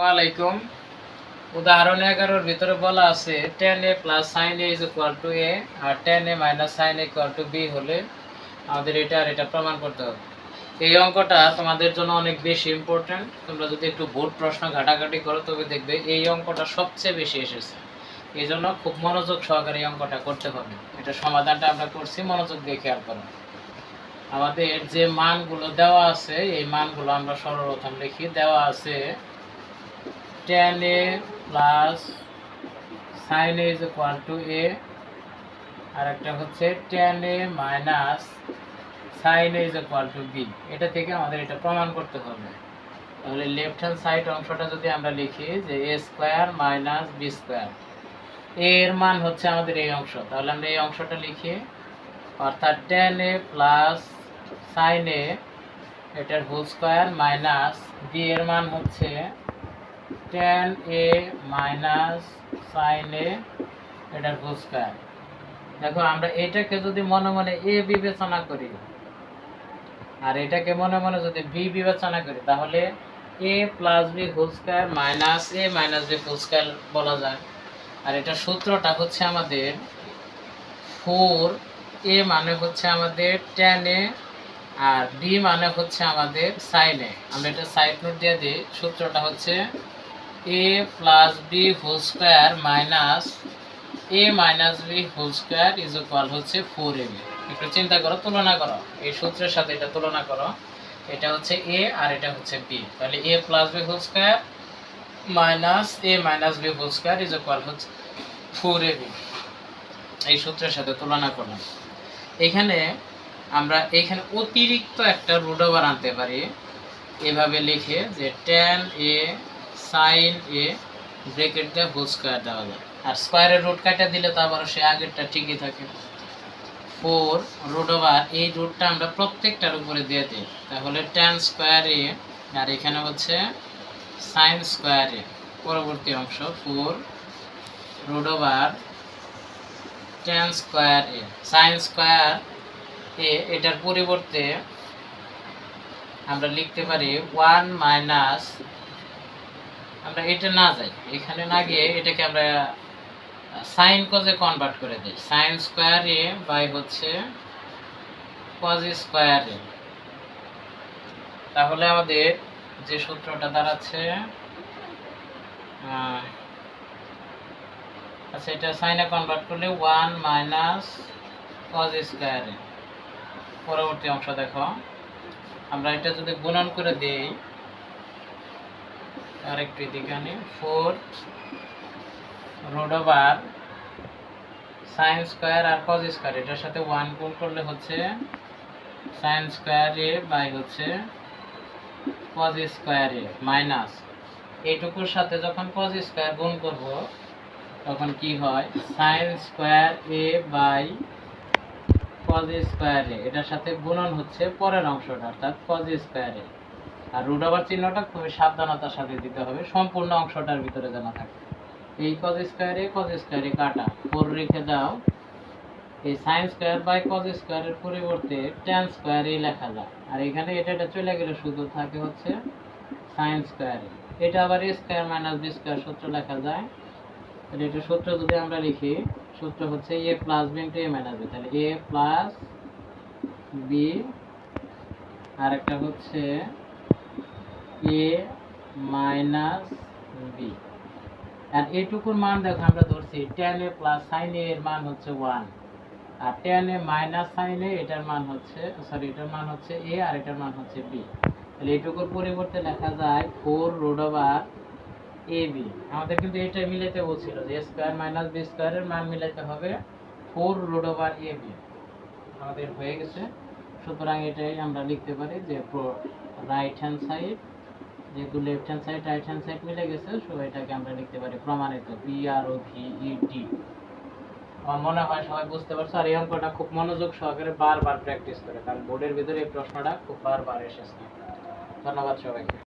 ওয়ালাইকুম। উদাহরণ এগারোর ভিতরে বলা আছে tan A plus sine A is equal to A R tan A minus sine A equal to B হলে আমাদের এটা আর এটা প্রমাণ করতে হবে। এই অঙ্কটা তোমাদের জন্য অনেক বেশি ইম্পর্ট্যান্ট তোমরা যদি একটু বোর্ড প্রশ্ন ঘাটাঘাটি করো, তবে দেখবে এই অঙ্কটা সবচেয়ে বেশি এসেছে। এই জন্য খুব মনোযোগ সহকারে এই অঙ্কটা করতে হবে। এটা সমাধানটা আমরা করছি, মনোযোগ দিয়ে খেয়াল করো। আমাদের যে মানগুলো দেওয়া আছে, এই মানগুলো আমরা সর্বপ্রথম লিখি। দেওয়া আছে tan a plus sin a is equal to a, আর একটা হচ্ছে tan a minus sin a is equal to b এটা থেকে আমাদের এটা প্রমাণ করতে হবে। তাহলে লেফট হ্যান্ড সাইড অংশটা যদি আমরা লিখি যে a square minus B square এর মান হচ্ছে আমাদের এই অংশ। তাহলে আমরা এই অংশটা লিখি। অর্থাৎ tan a plus sin a, এটার হোল স্কোয়ার মাইনাস বি এর মান হচ্ছে tan a minus sin a এটার স্কয়ার দেখো, আমরা এটাকে যদি মনে মনে a বিবেচনা করি, আর এটাকে মনে মনে যদি b বিবেচনা করি, তাহলে a plus B whole square minus a minus B whole square বলা যায়। আর এটা সূত্রটা হচ্ছে আমাদের ফোর এ মানে হচ্ছে আমাদের tan a, আর বি মানে হচ্ছে আমাদের সাইন এ আমরা এটা সাইড নোট দিয়ে দিই, সূত্রটা হচ্ছে A plus B whole square minus A minus B whole square is equal হচ্ছে ফোর এ বি একটু চিন্তা করো, তুলনা করো। এই সূত্রের সাথে এটা তুলনা করো। এটা হচ্ছে এ আর এটা হচ্ছে বি তাহলে A plus B whole square minus A minus B whole square is equal হচ্ছে ফোর এ বি এই সূত্রের সাথে তুলনা করলাম। এখানে আমরা এখানে অতিরিক্ত একটা রুট ওভার আনতে পারি। এভাবে লিখে যে tan A sine A bracket দিয়ে হোল স্কোয়ার দেওয়া যায়। আর স্কোয়ারের রুট কাটা দিলে তো আবার সে আগেরটা ঠিকই থাকে। ফোর রুট ওভার এই রুটটা আমরা প্রত্যেকটার উপরে দিয়ে দিই। তাহলে ট্যান স্কোয়ার এ, আর এখানে হচ্ছে সাইন স্কোয়ার এ। পরবর্তী অংশ four root over tan square A. Sine square A, এটার পরিবর্তে আমরা লিখতে পারি ওয়ান মাইনাস আমরা এটা না যাই। এখানে না গিয়ে এটাকে আমরা সাইন কজে কনভার্ট করে দিই। সাইন স্কোয়ার বাই হচ্ছে কজ স্কোয়ার তাহলে আমাদের যে সূত্রটা দাঁড়াচ্ছে আচ্ছা এটা সাইনে কনভার্ট করলে ওয়ান মাইনাস কজ স্কোয়ার পরবর্তী অংশ দেখো। আমরা এটা যদি গুণন করে দেই আর একটু আনি four root over sine square আর কজ স্কোয়ার এটার সাথে ওয়ান গুণ করলে হচ্ছে সাইন স্কোয়ার এ বাই হচ্ছে কজ স্কোয়ার এ মাইনাস এইটুকুর সাথে যখন কজ স্কোয়ার গুণ করব, তখন কি হয়? Sine square A by cos square A. এটার সাথে গুণন হচ্ছে পরের অংশটা, অর্থাৎ কজ স্কোয়ার এ। আর রুট ওভার চিহ্নটা খুবই সাবধানতার সাথে দিতে হবে। সম্পূর্ণ অংশটার ভিতরে যেন থাকে। এই কজ স্কোয়ারে কজ স্কোয়ারে কাটা। ফোর রেখে দাও। এই সাইন স্কোয়ার বাই কজ স্কোয়ারের পরিবর্তে ট্যান স্কোয়ারই লেখা যায়। আর এখানে এটা চলে গেলে শুধু থাকে হচ্ছে সাইন স্কোয়ারে এটা আবার A square minus B square সূত্র লেখা যায়। তাহলে এটা সূত্র যদি আমরা লিখি, সূত্র হচ্ছে A plus B into A minus B তাহলে এ প্লাস বি আর একটা হচ্ছে এ মাইনাস বি আর এটুকুর মান দেখো, আমরা ধরছি টেন এ প্লাস সাইন এর মান হচ্ছে one R tan A minus sine A এটার মান হচ্ছে সরি এটার মান হচ্ছে এ আর এটার মান হচ্ছে বি তাহলে এটুকুর পরিবর্তে লেখা যায় four root over A B আমাদের কিন্তু এটা মিলাইতে বলছিল যে স্কোয়ার মাইনাস বি স্কোয়ারের মান মিলাইতে হবে four root over A B আমাদের হয়ে গেছে। সুতরাং এটাই আমরা লিখতে পারি যে রাইট হ্যান্ড সাইড যেহেতু left hand side right hand side মিলে গেছে সো এটাকে আমরা লিখতে পারি প্রমাণিত পি আর ও ভি ই টি আমার মনে হয় সবাই বুঝতে পারছ, আর এই অঙ্কটা খুব মনোযোগ সহকারে বারবার প্র্যাকটিস করে, কারণ বোর্ডের ভিতরে এই প্রশ্নটা খুব বারবার এসেছে। ধন্যবাদ সবাইকে।